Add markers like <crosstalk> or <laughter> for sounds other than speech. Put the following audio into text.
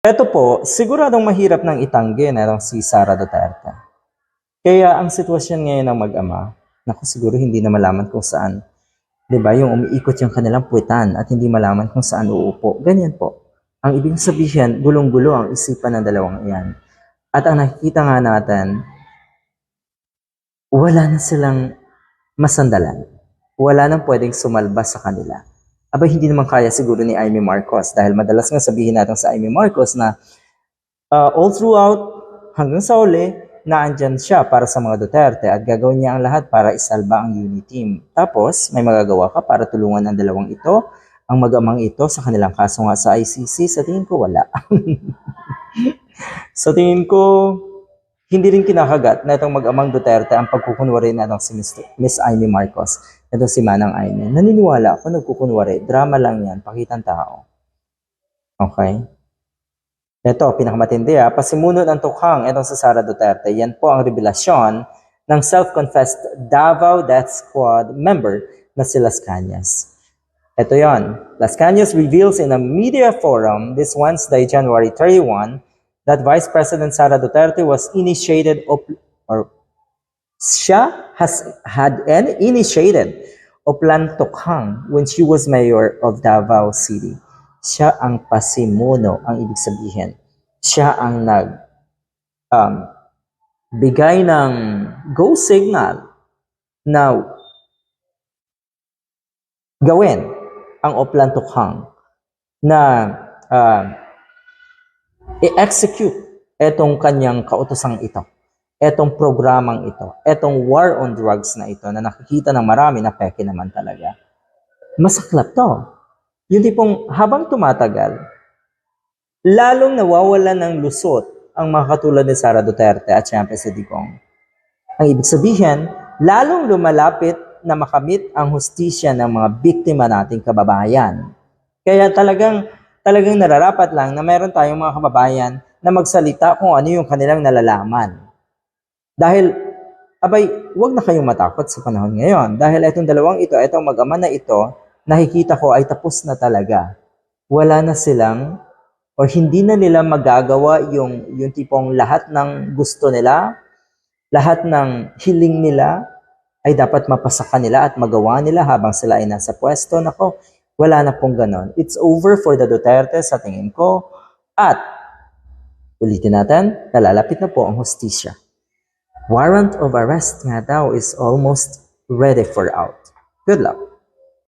Ito po, siguradong mahirap nang itanggi na itong si Sara Duterte. Kaya ang sitwasyon ngayon ng mag-ama, naku siguro hindi na malaman kung saan. ba yung umiikot yung kanilang puwetan at hindi malaman kung saan uupo. Ganyan po. Ang ibig sabihin, gulong-gulo ang isipan ng dalawang iyan. At ang nakikita nga natin, wala na silang masandalan. Wala nang pwedeng sumalbas sa kanila. Aba, hindi naman kaya siguro ni Amy Marcos dahil madalas nga sabihin natin sa Amy Marcos na uh, all throughout hanggang sa uli, naandyan siya para sa mga Duterte at gagawin niya ang lahat para isalba ang unity team. Tapos, may magagawa ka para tulungan ang dalawang ito, ang mag-amang ito sa kanilang kaso nga sa ICC. Sa tingin ko, wala. <laughs> sa tingin ko, hindi rin kinakagat na itong mag-amang Duterte ang pagkukunwari na itong si Miss, Amy Marcos. Ito si Manang Amy. Naniniwala ako nagkukunwari. Drama lang yan. Pakitang tao. Okay? Ito, pinakamatindi ha. Pasimunod ang tukhang itong sa Sara Duterte. Yan po ang revelasyon ng self-confessed Davao Death Squad member na si Las Cañas. Ito yon. Las Cañas reveals in a media forum this Wednesday, January 31, that Vice President Sara Duterte was initiated or siya has had an initiated o plan tukhang when she was mayor of Davao City. Siya ang pasimuno, ang ibig sabihin. Siya ang nag um, bigay ng go signal na gawin ang Oplan Tukhang na uh, i-execute etong kanyang kautosang ito, etong programang ito, etong war on drugs na ito na nakikita ng marami na peke naman talaga. Masaklap to. Yung tipong habang tumatagal, lalong nawawalan ng lusot ang mga katulad ni Sara Duterte at syempre si Digong. Ang ibig sabihin, lalong lumalapit na makamit ang hustisya ng mga biktima nating kababayan. Kaya talagang talagang nararapat lang na meron tayong mga kababayan na magsalita kung ano yung kanilang nalalaman. Dahil, abay, wag na kayong matakot sa panahon ngayon. Dahil itong dalawang ito, itong mag-ama na ito, nakikita ko ay tapos na talaga. Wala na silang, o hindi na nila magagawa yung, yung tipong lahat ng gusto nila, lahat ng hiling nila, ay dapat mapasa kanila at magawa nila habang sila ay nasa pwesto. Nako, wala na pong ganon. It's over for the Duterte sa tingin ko. At, ulitin natin, nalalapit na po ang hostisya. Warrant of arrest nga daw is almost ready for out. Good luck.